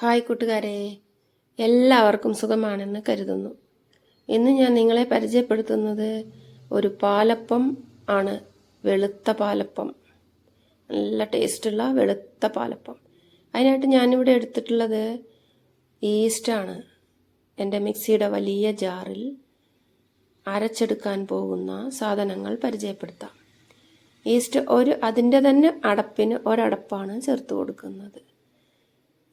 Hi കൂട്ടുകാരെ എല്ലാവർക്കും സുഖമാണെന്ന് കരുതുന്നു. ഇന്ന് ഞാൻ നിങ്ങളെ പരിചയപ്പെടുത്തുന്നത് ഒരു പാലപ്പം ആണ് വെളുത്ത പാലപ്പം. നല്ല ടേസ്റ്റുള്ള വെളുത്ത പാലപ്പം. അതിനായിട്ട് ഞാനിവിടെ എടുത്തിട്ടുള്ളത് ഈസ്റ്റാണ് എന്റെ മിക്സിയുടെ വലിയ ജാറിൽ അരച്ചെടുക്കാൻ പോകുന്ന സാധനങ്ങൾ പരിചയപ്പെടുത്താം. ഈസ്റ്റ് ഒരു അതിന്റെ തന്നെ അടപ്പിന് ഒരടപ്പാണ് ചേർത്ത് കൊടുക്കുന്നത്.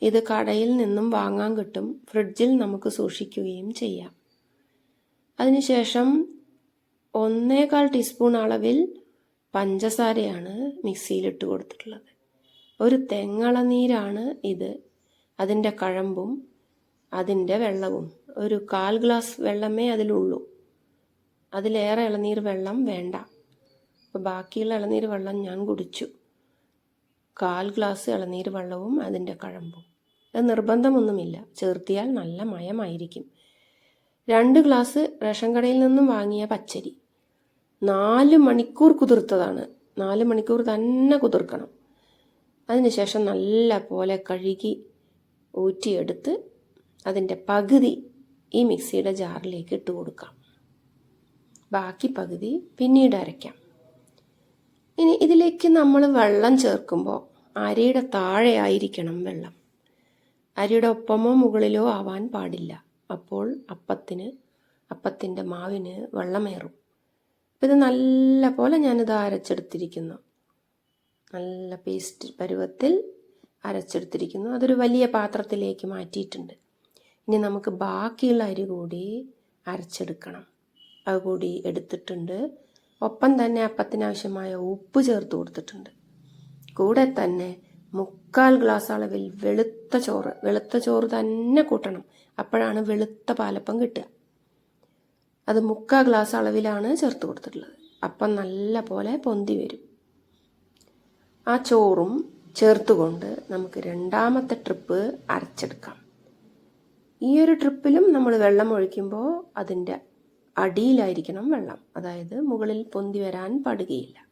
ഇത് കടയിൽ നിന്നും വാങ്ങാൻ കിട്ടും ഫ്രിഡ്ജിൽ നമുക്ക് സൂക്ഷിക്കുകയും ചെയ്യാം. അതിനുശേഷം ഒന്നേകാൽ ടീസ്പൂൺ അളവിൽ പഞ്ചസാരയാണ് മിക്സിയിലിട്ട് കൊടുത്തിട്ടുള്ളത്. ഒരു തെങ്ങളനീരാണ് ഇത്. അതിന്റെ കഴമ്പും അതിന്റെ വെള്ളവും. ഒരു കാൽ ഗ്ലാസ് വെള്ളമേ അതിലുള്ളൂ. അതിലേറെ ഇളനീർ വെള്ളം വേണ്ട. അപ്പോൾ ബാക്കിയുള്ള ഇളനീർ വെള്ളം ഞാൻ കുടിച്ചു. കാൽ ഗ്ലാസ് ഇളനീർ വെള്ളവും അതിന്റെ കഴമ്പും. അത് നിർബന്ധമൊന്നുമില്ല. ചേർത്തിയാൽ നല്ല മയമായിരിക്കും. രണ്ട് ഗ്ലാസ് റേഷൻ കടയിൽ നിന്നും വാങ്ങിയ പച്ചരി. നാല് മണിക്കൂർ കുതിർത്തതാണ്. നാല് മണിക്കൂർ തന്നെ കുതിർക്കണം. അതിനുശേഷം നല്ല പോലെ കഴുകി ഊറ്റിയെടുത്ത് അതിന്റെ പകുതി ഈ മിക്സിയുടെ ജാറിലേക്ക് ഇട്ട് കൊടുക്കാം. ബാക്കി പകുതി പിന്നീട് അരയ്ക്കാം. ഇനി ഇതിലേക്ക് നമ്മൾ വെള്ളം ചേർക്കുമ്പോൾ അരിയുടെ താഴെ ആയിരിക്കണം വെള്ളം. അരിയുടെ ഒപ്പമോ മുകളിലോ ആവാൻ പാടില്ല. അപ്പോൾ അപ്പത്തിന് അപ്പത്തിന്റെ മാവിന് വെള്ളമേറും. അപ്പം ഇത് നല്ല പോലെ ഞാനിത് അരച്ചെടുത്തിരിക്കുന്നു. നല്ല പേസ്റ്റ് പരുവത്തിൽ അരച്ചെടുത്തിരിക്കുന്നു. അതൊരു വലിയ പാത്രത്തിലേക്ക് മാറ്റിയിട്ടുണ്ട്. ഇനി നമുക്ക് ബാക്കിയുള്ള അരി കൂടി അരച്ചെടുക്കണം. അതുകൂടി എടുത്തിട്ടുണ്ട്. ഒപ്പം തന്നെ അപ്പത്തിനാവശ്യമായ ഉപ്പ് ചേർത്ത് കൊടുത്തിട്ടുണ്ട്. കൂടെ തന്നെ മുക്കാൽ ഗ്ലാസ് അളവിൽ വെളുത്ത ചോറ് വെളുത്ത ചോറ് തന്നെ കൂട്ടണം. അപ്പോഴാണ് വെളുത്ത പാലപ്പം കിട്ടുക. അത് മുക്കാൽ ഗ്ലാസ് അളവിലാണ് ചേർത്ത് കൊടുത്തിട്ടുള്ളത്. അപ്പം നല്ല പോലെ പൊന്തി വരും. ആ ചോറും ചേർത്തുകൊണ്ട് നമുക്ക് രണ്ടാമത്തെ ട്രിപ്പ് അരച്ചെടുക്കാം. ഈ ഒരു ട്രിപ്പിലും നമ്മൾ വെള്ളം ഒഴിക്കുമ്പോൾ അതിന്റെ അടിയിലായിരിക്കണം വെള്ളം. അതായത് മുകളിൽ പൊന്തി വരാൻ പാടുകയില്ല.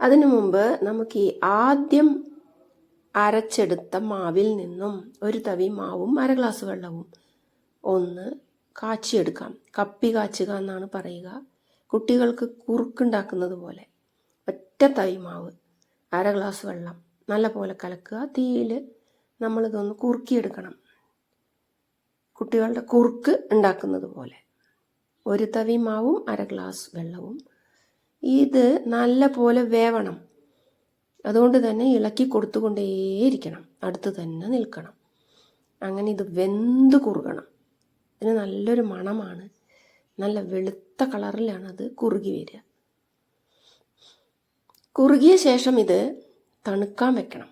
അതിനു മുമ്പ് നമുക്ക് ഈ ആദ്യം അരച്ചെടുത്ത മാവിൽ നിന്നും ഒരു തവി മാവും അര ഗ്ലാസ് വെള്ളവും ഒന്ന് കാച്ചിയെടുക്കാം. കപ്പി കാച്ചുക എന്നാണ് പറയുക. കുട്ടികൾക്ക് കുറുക്കുണ്ടാക്കുന്നത് പോലെ. ഒറ്റ തവി മാവ് അര ഗ്ലാസ് വെള്ളം നല്ല പോലെ കലക്കുക. തീയിൽ നമ്മളിതൊന്ന് കുറുക്കിയെടുക്കണം. കുട്ടികളുടെ കുറുക്ക് ഉണ്ടാക്കുന്നത് പോലെ. ഒരു തവി മാവും അര ഗ്ലാസ് വെള്ളവും. ഇത് നല്ല പോലെ വേവണം. അതുകൊണ്ട് തന്നെ ഇളക്കി കൊടുത്തുകൊണ്ടേയിരിക്കണം. അടുത്ത് തന്നെ നിൽക്കണം. അങ്ങനെ ഇത് വെന്ത് കുറുകണം. ഇതിന് നല്ലൊരു മണമാണ്. നല്ല വെളുത്ത കളറിലാണ് അത് കുറുകി വരിക. കുറുകിയ ശേഷം ഇത് തണുക്കാൻ വെക്കണം.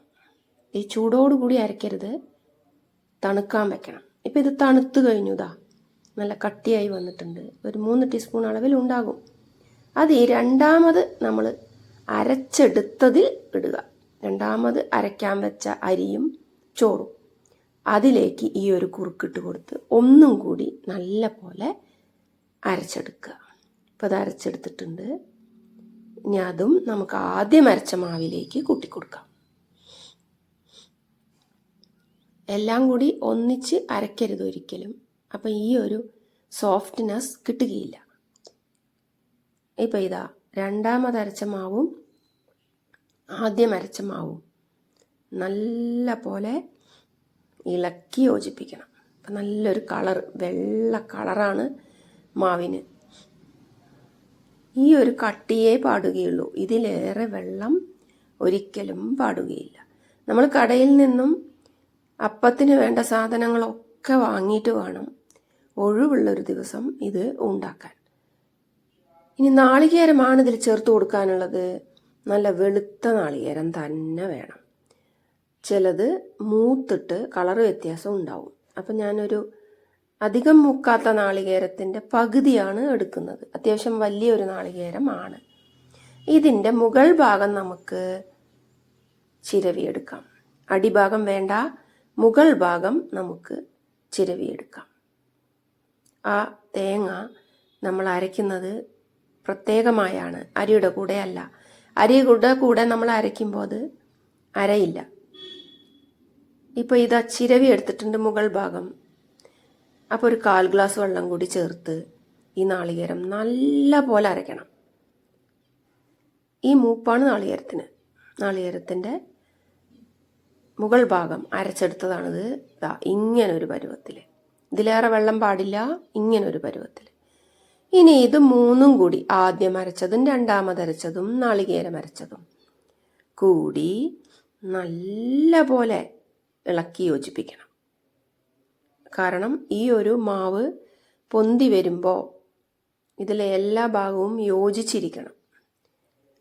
ഈ ചൂടോടുകൂടി അരയ്ക്കരുത്. തണുക്കാൻ വെക്കണം. ഇപ്പം ഇത് തണുത്ത് കഴിഞ്ഞു ഇതാ നല്ല കട്ടിയായി വന്നിട്ടുണ്ട്. ഒരു മൂന്ന് ടീസ്പൂൺ അളവിൽ ഉണ്ടാകും. അത് ഈ രണ്ടാമത് നമ്മൾ അരച്ചെടുത്തതിൽ ഇടുക. രണ്ടാമത് അരയ്ക്കാൻ വെച്ച അരിയും ചോറും. അതിലേക്ക് ഈ ഒരു കുറുക്കിട്ട് കൊടുത്ത് ഒന്നും കൂടി നല്ല പോലെ അരച്ചെടുക്കുക. ഇപ്പം അത് അരച്ചെടുത്തിട്ടുണ്ട്. ഇനി അതും നമുക്ക് ആദ്യം അരച്ച മാവിലേക്ക് കൂട്ടിക്കൊടുക്കാം എല്ലാം കൂടി ഒന്നിച്ച് അരക്കരുത് ഒരിക്കലും. അപ്പം ഈ ഒരു സോഫ്റ്റ്നെസ് കിട്ടുകയില്ല. ഇപ്പം ഇതാ രണ്ടാമത് അരച്ച മാവും ആദ്യം അരച്ച മാവും നല്ല പോലെ ഇളക്കി യോജിപ്പിക്കണം. അപ്പം നല്ലൊരു കളർ വെള്ള കളറാണ് മാവിന്. ഈ ഒരു കട്ടിയേ പാടുകയുള്ളൂ. ഇതിലേറെ വെള്ളം ഒരിക്കലും പാടുകയില്ല. നമ്മൾ കടയിൽ നിന്നും അപ്പത്തിന് വേണ്ട സാധനങ്ങളൊക്കെ വാങ്ങിയിട്ട് വേണം. ഒഴിവുള്ളൊരു ദിവസം ഇത് ഉണ്ടാക്കാൻ. ഇനി നാളികേരമാണ് ഇതിൽ ചേർത്ത് കൊടുക്കാനുള്ളത്. നല്ല വെളുത്ത നാളികേരം തന്നെ വേണം. ചിലത് മൂത്തിട്ട് കളർ വ്യത്യാസം ഉണ്ടാവും. അപ്പം ഞാനൊരു അധികം മുക്കാത്ത നാളികേരത്തിന്റെ പകുതിയാണ് എടുക്കുന്നത്. അത്യാവശ്യം വലിയൊരു നാളികേരമാണ്. ഇതിന്റെ മുകൾ ഭാഗം നമുക്ക് ചിരവിയെടുക്കാം. അടിഭാഗം വേണ്ട മുകൾ ഭാഗം നമുക്ക് ചിരവിയെടുക്കാം. ആ തേങ്ങ നമ്മൾ അരയ്ക്കുന്നത് പ്രത്യേകമായാണ്. അരിയുടെ കൂടെ അല്ല അരിയുടെ കൂടെ നമ്മൾ അരയ്ക്കുമ്പോൾ അത് അരയില്ല. ഇപ്പോൾ ഇതാ ചിരവി എടുത്തിട്ടുണ്ട് മുകൾ ഭാഗം. അപ്പോൾ ഒരു കാൽ ഗ്ലാസ് വെള്ളം കൂടി ചേർത്ത് ഈ നാളികേരം നല്ല പോലെ അരയ്ക്കണം. ഈ മൂപ്പാണ് നാളികേരത്തിന്. നാളികേരത്തിന്റെ മുകൾ ഭാഗം അരച്ചെടുത്തതാണിത്. ഇതാ ഇങ്ങനൊരു പരുവത്തിൽ ഇതിലേറെ വെള്ളം പാടില്ല. ഇങ്ങനെ ഒരു പരുവത്തിൽ. ഇനി ഇത് മൂന്നും കൂടി. ആദ്യം അരച്ചതും രണ്ടാമത് അരച്ചതും നാളികേരം അരച്ചതും. കൂടി നല്ല പോലെ ഇളക്കി യോജിപ്പിക്കണം. കാരണം ഈ ഒരു മാവ് പൊന്തി വരുമ്പോൾ ഇതിലെ എല്ലാ ഭാഗവും യോജിച്ചിരിക്കണം.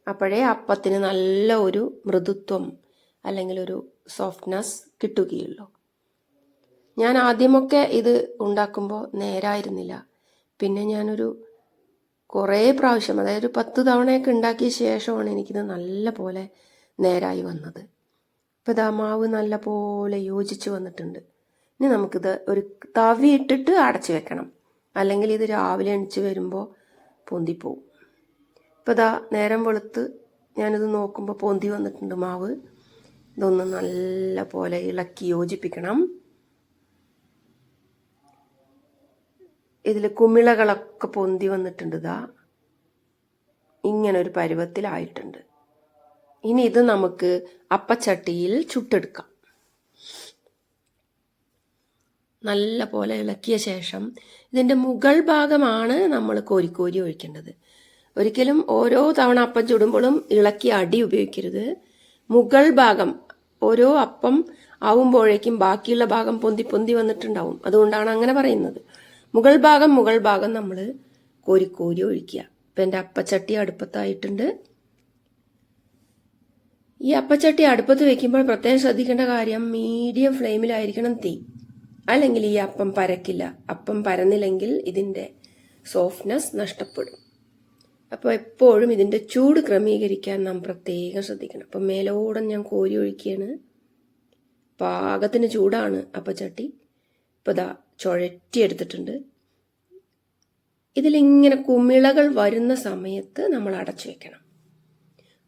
അപ്പോഴേ അപ്പത്തിന് നല്ല ഒരു മൃദുത്വം അല്ലെങ്കിൽ ഒരു സോഫ്റ്റ്നെസ് കിട്ടുകയുള്ളൂ. ഞാൻ ആദ്യമൊക്കെ ഇത് ഉണ്ടാക്കുമ്പോൾ നേരായിരുന്നില്ല. പിന്നെ ഞാനൊരു കുറേ പ്രാവശ്യം അതായത് ഒരു പത്ത് തവണയൊക്കെ ഉണ്ടാക്കിയ ശേഷമാണ് എനിക്കിത് നല്ല പോലെ നേരായി വന്നത്. ഇപ്പം ഇതാ മാവ് നല്ല പോലെ യോജിച്ച് വന്നിട്ടുണ്ട്. ഇനി നമുക്കിത് ഒരു തവി ഇട്ടിട്ട് അടച്ചു വെക്കണം. അല്ലെങ്കിൽ ഇത് രാവിലെ എണിച്ച് വരുമ്പോൾ പൊന്തിപ്പോവും. ഇപ്പം ഇതാ നേരം വെളുത്ത് ഞാനിത് നോക്കുമ്പോൾ പൊന്തി വന്നിട്ടുണ്ട് മാവ്. ഇതൊന്ന് നല്ല പോലെ ഇളക്കി യോജിപ്പിക്കണം. ഇതിൽ കുമിളകളൊക്കെ പൊന്തി വന്നിട്ടുണ്ട് ഇതാ ഇങ്ങനൊരു പരുവത്തിലായിട്ടുണ്ട്. ഇനി ഇത് നമുക്ക് അപ്പച്ചട്ടിയിൽ ചുട്ടെടുക്കാം. നല്ല പോലെ ഇളക്കിയ ശേഷം ഇതിന്റെ മുകൾ ഭാഗമാണ് നമ്മൾ കോരിക്കോരി ഒഴിക്കേണ്ടത്. ഒരിക്കലും ഓരോ തവണ അപ്പം ചുടുമ്പോഴും ഇളക്കി അടി ഉപയോഗിക്കരുത്. മുകൾ ഭാഗം ഓരോ അപ്പം ആവുമ്പോഴേക്കും ബാക്കിയുള്ള ഭാഗം പൊന്തി പൊന്തി വന്നിട്ടുണ്ടാവും. അതുകൊണ്ടാണ് അങ്ങനെ പറയുന്നത്. മുകൾ ഭാഗം മുകൾ ഭാഗം നമ്മൾ കോരി കോരി ഒഴിക്കുക. ഇപ്പം എന്റെ അപ്പച്ചട്ടി അടുപ്പത്തായിട്ടുണ്ട്. ഈ അപ്പച്ചട്ടി അടുപ്പത്ത് വെക്കുമ്പോൾ പ്രത്യേകം ശ്രദ്ധിക്കേണ്ട കാര്യം മീഡിയം ഫ്ലെയിമിലായിരിക്കണം തീ. അല്ലെങ്കിൽ ഈ അപ്പം പരക്കില്ല. അപ്പം പരന്നില്ലെങ്കിൽ ഇതിന്റെ സോഫ്റ്റ്നെസ് നഷ്ടപ്പെടും. അപ്പോൾ എപ്പോഴും ഇതിന്റെ ചൂട് ക്രമീകരിക്കാൻ നാം പ്രത്യേകം ശ്രദ്ധിക്കണം. അപ്പം മേലോടം ഞാൻ കോരി ഒഴിക്കുകയാണ്. പാകത്തിന് ചൂടാണ് അപ്പച്ചട്ടി. ഇപ്പോൾ ഇതാ ചുഴറ്റിയെടുത്തിട്ടുണ്ട്. ഇതിലിങ്ങനെ കുമിളകൾ വരുന്ന സമയത്ത് നമ്മൾ അടച്ചു വെക്കണം.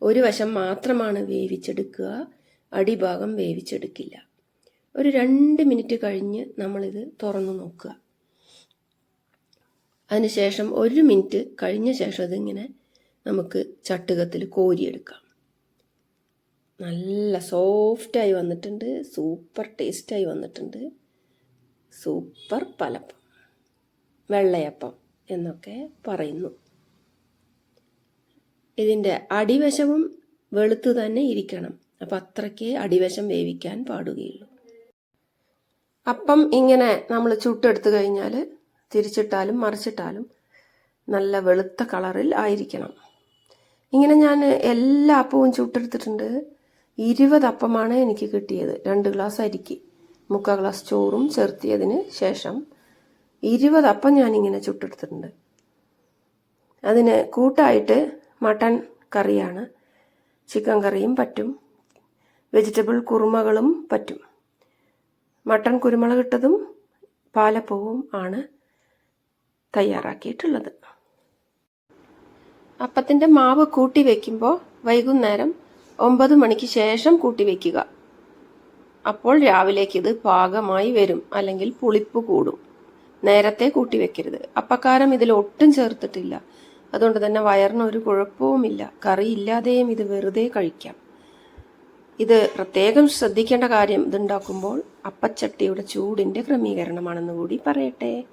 ഒരു വശം മാത്രമാണ് വേവിച്ചെടുക്കുക അടിഭാഗം വേവിച്ചെടുക്കില്ല. ഒരു രണ്ട് മിനിറ്റ് കഴിഞ്ഞ് നമ്മളിത് തുറന്നു നോക്കുക. അതിനുശേഷം ഒരു മിനിറ്റ് കഴിഞ്ഞ ശേഷം ഇതിങ്ങനെ നമുക്ക് ചട്ടുകത്തിൽ കോരിയെടുക്കാം. നല്ല സോഫ്റ്റായി വന്നിട്ടുണ്ട് സൂപ്പർ ടേസ്റ്റായി വന്നിട്ടുണ്ട്. സൂപ്പർ പലപ്പം. വെള്ളയപ്പം എന്നൊക്കെ പറയുന്നു. ഇതിന്റെ അടിവശവും വെളുത്തു തന്നെ ഇരിക്കണം. അപ്പം അത്രയ്ക്ക് അടിവശം വേവിക്കാൻ പാടുകയുള്ളൂ. അപ്പം ഇങ്ങനെ നമ്മൾ ചുട്ടെടുത്ത് കഴിഞ്ഞാൽ തിരിച്ചിട്ടാലും മറിച്ചിട്ടാലും നല്ല വെളുത്ത കളറിൽ ആയിരിക്കണം. ഇങ്ങനെ ഞാൻ എല്ലാ അപ്പവും ചുട്ടെടുത്തിട്ടുണ്ട്. ഇരുപത് അപ്പമാണ് എനിക്ക് കിട്ടിയത്. രണ്ട് ഗ്ലാസ് അരിക്ക്. മുക്കാൽ ഗ്ലാസ് ചോറും ചേർത്തിയതിന് ശേഷം ഇരുപത് അപ്പം ഞാനിങ്ങനെ ചുട്ടെടുത്തിട്ടുണ്ട്. അതിന് കൂട്ടായിട്ട് മട്ടൺ കറിയാണ്. ചിക്കൻ കറിയും പറ്റും. വെജിറ്റബിൾ കുറുമകളും പറ്റും. മട്ടൺ കുരുമുളക് ഇട്ടതും പാലപ്പവും ആണ് തയ്യാറാക്കിയിട്ടുള്ളത്. അപ്പത്തിന്റെ മാവ് കൂട്ടി വയ്ക്കുമ്പോൾ വൈകുന്നേരം ഒമ്പത് മണിക്ക് ശേഷം കൂട്ടി വയ്ക്കുക അപ്പോൾ രാവിലേക്ക് ഇത് പാകമായി വരും അല്ലെങ്കിൽ പുളിപ്പ് കൂടും. നേരത്തെ കൂട്ടി വെക്കരുത്. അപ്പക്കാരം ഇതിൽ ഒട്ടും ചേർത്തിട്ടില്ല. അതുകൊണ്ട് തന്നെ വയറിന് ഒരു കുഴപ്പവുമില്ല. കറി ഇല്ലാതെയും ഇത് വെറുതെ കഴിക്കാം. ഇത് പ്രത്യേകം ശ്രദ്ധിക്കേണ്ട കാര്യം ഇതുണ്ടാക്കുമ്പോൾ അപ്പച്ചട്ടിയുടെ ചൂടിന്റെ ക്രമീകരണമാണെന്ന് കൂടി പറയട്ടെ.